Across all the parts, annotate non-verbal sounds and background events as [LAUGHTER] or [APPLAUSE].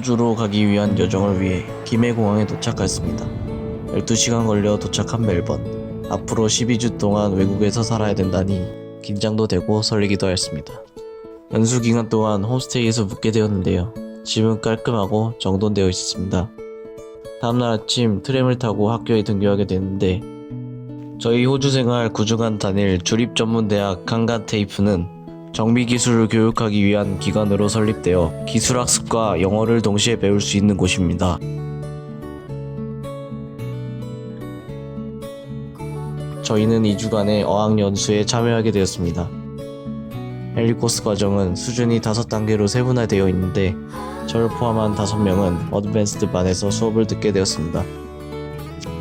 호주로 가기 위한 여정을 위해 김해공항에 도착했습니다. 12시간 걸려 도착한 멜번. 앞으로 12주 동안 외국에서 살아야 된다니 긴장도 되고 설레기도 했습니다. 연수 기간 동안 홈스테이에서 묵게 되었는데요. 집은 깔끔하고 정돈되어 있었습니다. 다음날 아침 트램을 타고 학교에 등교하게 됐는데 저희 호주 생활 9주간 다닐 주립 전문 대학 강간 테이프는 정비 기술을 교육하기 위한 기관으로 설립되어 기술 학습과 영어를 동시에 배울 수 있는 곳입니다. 저희는 2주간의 어학연수에 참여하게 되었습니다. 엘리코스 과정은 수준이 5단계로 세분화되어 있는데 저를 포함한 5명은 어드밴스드 반에서 수업을 듣게 되었습니다.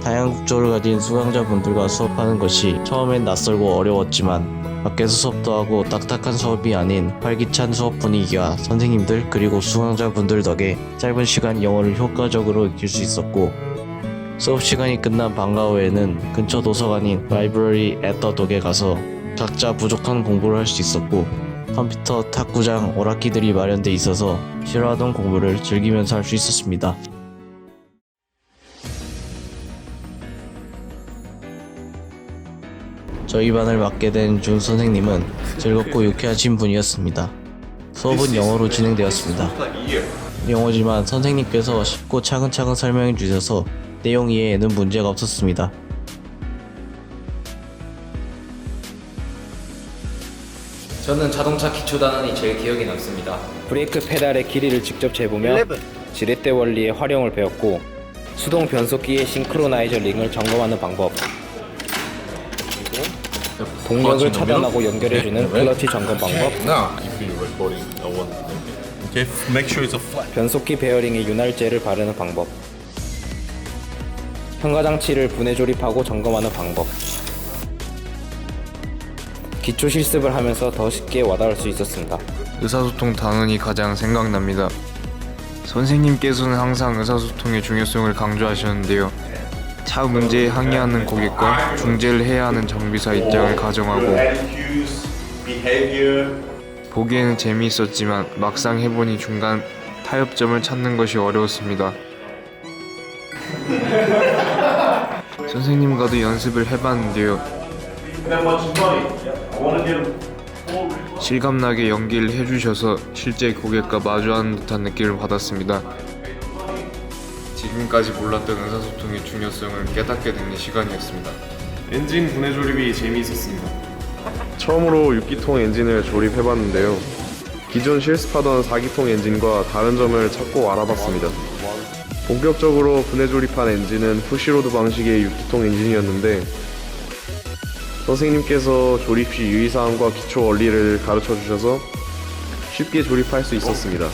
다양한 국적을 가진 수강자분들과 수업하는 것이 처음엔 낯설고 어려웠지만 밖에서 수업도 하고 딱딱한 수업이 아닌 활기찬 수업 분위기와 선생님들 그리고 수강자분들 덕에 짧은 시간 영어를 효과적으로 익힐 수 있었고 수업 시간이 끝난 방과 후에는 근처 도서관인 라이브러리 앳더 덕에 가서 각자 부족한 공부를 할 수 있었고 컴퓨터 탁구장 오락기들이 마련돼 있어서 싫어하던 공부를 즐기면서 할 수 있었습니다. 저희 반을 맡게 된 준 선생님은 즐겁고 유쾌하신 분이었습니다. 수업은 영어로 진행되었습니다. 영어지만 선생님께서 쉽고 차근차근 설명해 주셔서 내용 이해에는 문제가 없었습니다. 저는 자동차 기초 단원이 제일 기억에 남습니다. 브레이크 페달의 길이를 직접 재보며 지렛대 원리의 활용을 배웠고 수동 변속기의 싱크로나이저 링을 점검하는 방법 동력을 차단하고 연결해주는 클러치 점검 방법 Now, if you're recording, I want. Okay, make sure it's a flat. 변속기 베어링에 윤활제를 바르는 방법 현가장치를 분해 조립하고 점검하는 방법 기초 실습을 하면서 더 쉽게 와닿을 수 있었습니다. 의사소통 단원이 가장 생각납니다. 선생님께서는 항상 의사소통의 중요성을 강조하셨는데요. 차 문제에 항의하는 고객과 중재를 해야 하는 정비사 입장을 가정하고. 보기에는 재미있었지만 막상 해보니 중간 타협점을 찾는 것이 어려웠습니다. [LAUGHS] 선생님과도 연습을 해봤는데요. 실감나게 연기를 해주셔서 실제 고객과 마주하는 듯한 느낌을 받았습니다. 지금까지 몰랐던 의사소통의 중요성을 깨닫게 되는 시간이었습니다. 엔진 분해 조립이 재미있었습니다. 처음으로 6기통 엔진을 조립해봤는데요. 기존 실습하던 4기통 엔진과 다른 점을 찾고 알아봤습니다. 본격적으로 분해 조립한 엔진은 푸시로드 방식의 6기통 엔진이었는데 선생님께서 조립 시 유의사항과 기초 원리를 가르쳐 주셔서 쉽게 조립할 수 있었습니다.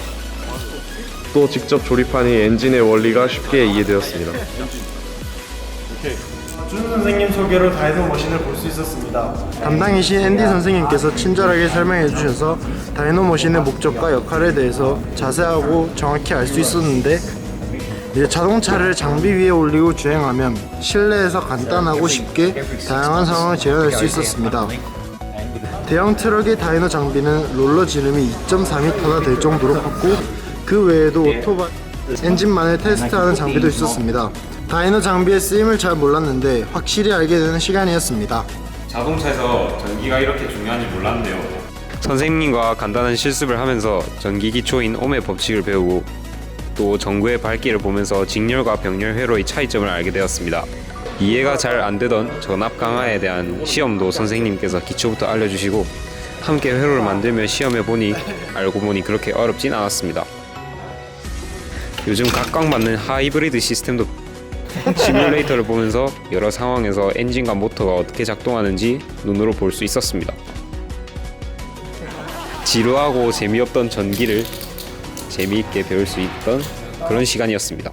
또 직접 조립하니 엔진의 원리가 쉽게 이해되었습니다. 준 선생님 소개로 다이소 머신을 볼 수 있었습니다. 담당이신 앤디 선생님께서 친절하게 설명해 주셔서 다이노 머신의 목적과 역할에 대해서 자세하고 정확히 알 수 있었는데 이제 자동차를 장비 위에 올리고 주행하면 실내에서 간단하고 쉽게 다양한 상황을 재현할 수 있었습니다. 대형 트럭의 다이노 장비는 롤러 지름이 2.4m나 될 정도로 컸고 그 외에도 오토바이 엔진만을 테스트하는 장비도 있었습니다. 다이노 장비의 쓰임을 잘 몰랐는데 확실히 알게 되는 시간이었습니다. 자동차에서 전기가 이렇게 중요한지 몰랐네요. 선생님과 간단한 실습을 하면서 전기 기초인 옴의 법칙을 배우고 또 전구의 밝기를 보면서 직렬과 병렬 회로의 차이점을 알게 되었습니다. 이해가 잘 안 되던 전압 강화에 대한 시험도 선생님께서 기초부터 알려주시고 함께 회로를 만들며 시험해 보니 알고 보니 그렇게 어렵진 않았습니다. 요즘 각광받는 하이브리드 시스템도 시뮬레이터를 보면서 여러 상황에서 엔진과 모터가 어떻게 작동하는지 눈으로 볼 수 있었습니다. 지루하고 재미없던 전기를 재미있게 배울 수 있던 그런 시간이었습니다.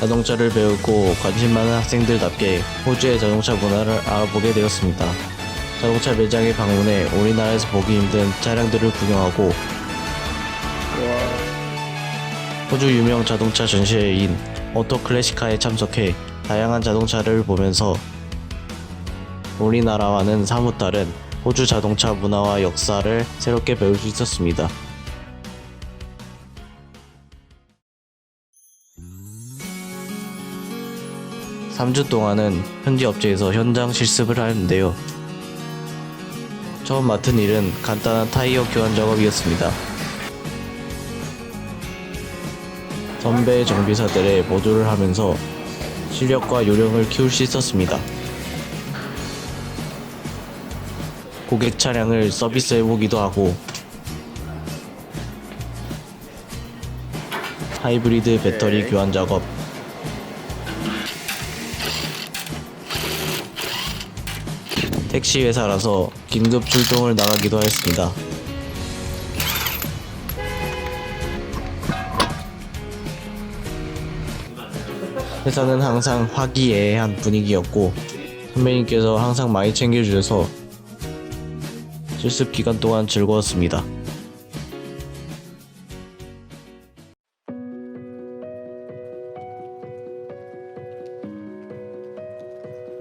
자동차를 배우고 관심 많은 학생들답게 호주의 자동차 문화를 알아보게 되었습니다. 자동차 매장에 방문해 우리나라에서 보기 힘든 차량들을 구경하고 호주 유명 자동차 전시회인 오토 클래시카에 참석해 다양한 자동차를 보면서 우리나라와는 사뭇 다른 호주 자동차 문화와 역사를 새롭게 배울 수 있었습니다. 3주 동안은 현지 업체에서 현장 실습을 하는데요. 처음 맡은 일은 간단한 타이어 교환 작업이었습니다. 선배 정비사들의 보조를 하면서 실력과 요령을 키울 수 있었습니다. 고객 차량을 서비스해 보기도 하고 하이브리드 배터리 교환 작업 택시 회사라서 긴급 출동을 나가기도 했습니다. 회사는 항상 화기애애한 분위기였고 선배님께서 항상 많이 챙겨주셔서 실습 기간 동안 즐거웠습니다.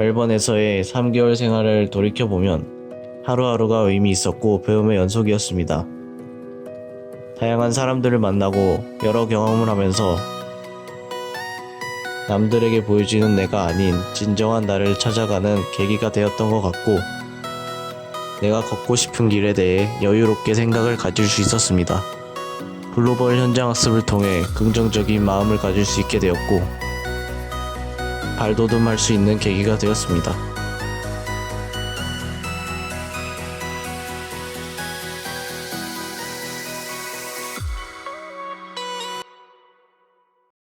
멜번에서의 3개월 생활을 돌이켜보면 하루하루가 의미 있었고 배움의 연속이었습니다. 다양한 사람들을 만나고 여러 경험을 하면서 남들에게 보여지는 내가 아닌 진정한 나를 찾아가는 계기가 되었던 것 같고 내가 걷고 싶은 길에 대해 여유롭게 생각을 가질 수 있었습니다. 글로벌 현장 학습을 통해 긍정적인 마음을 가질 수 있게 되었고 발돋움할 수 있는 계기가 되었습니다.